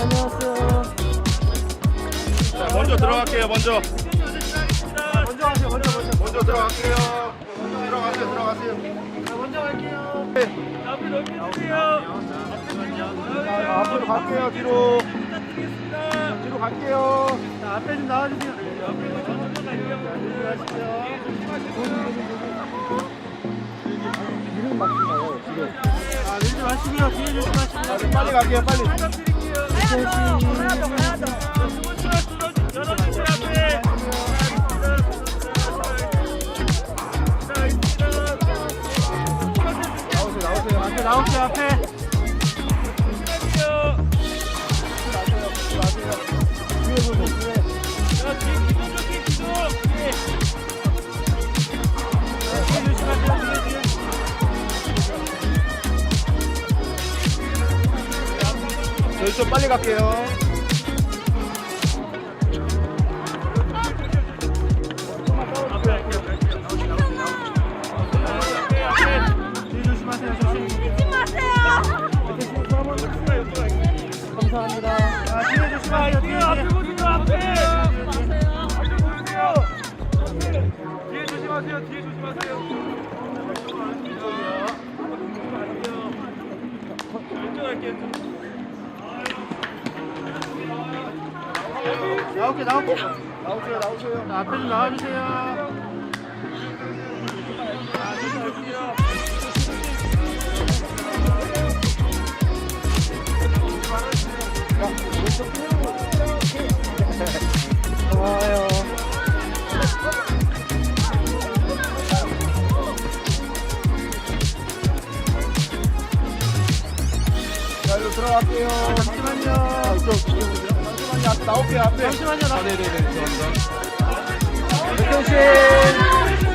자, 먼저 들어갈게요. 먼저. 먼저 하세요. 먼저 먼저. 먼저 들어갈게요. 먼저 들어가세요. 들어가세요. 자, 먼저 갈게요. 네. 앞에 넓게 주세요. 자, 앞으로 갈게요. 뒤로. 뒤로 갈게요. 자, 앞에 좀 나와주세요. 옆에 천천히 가시죠. 이름 막히나요? 지금. 아, 밀지 마시고요. 뒤에 조심하시고요. 빨리 갈게요. 빨리. 9시 앞에. 저희 좀 빨리 갈게요. 나올게요. 나올게요. 나오세요 나오세요 자, 앞에 좀 나와주세요. 들어갈게요. 잠시만요. 잠시만요. 앞, 나올게요, 앞에. 잠시만요. 아, 네네네. 감사합니다. 백정신. 네,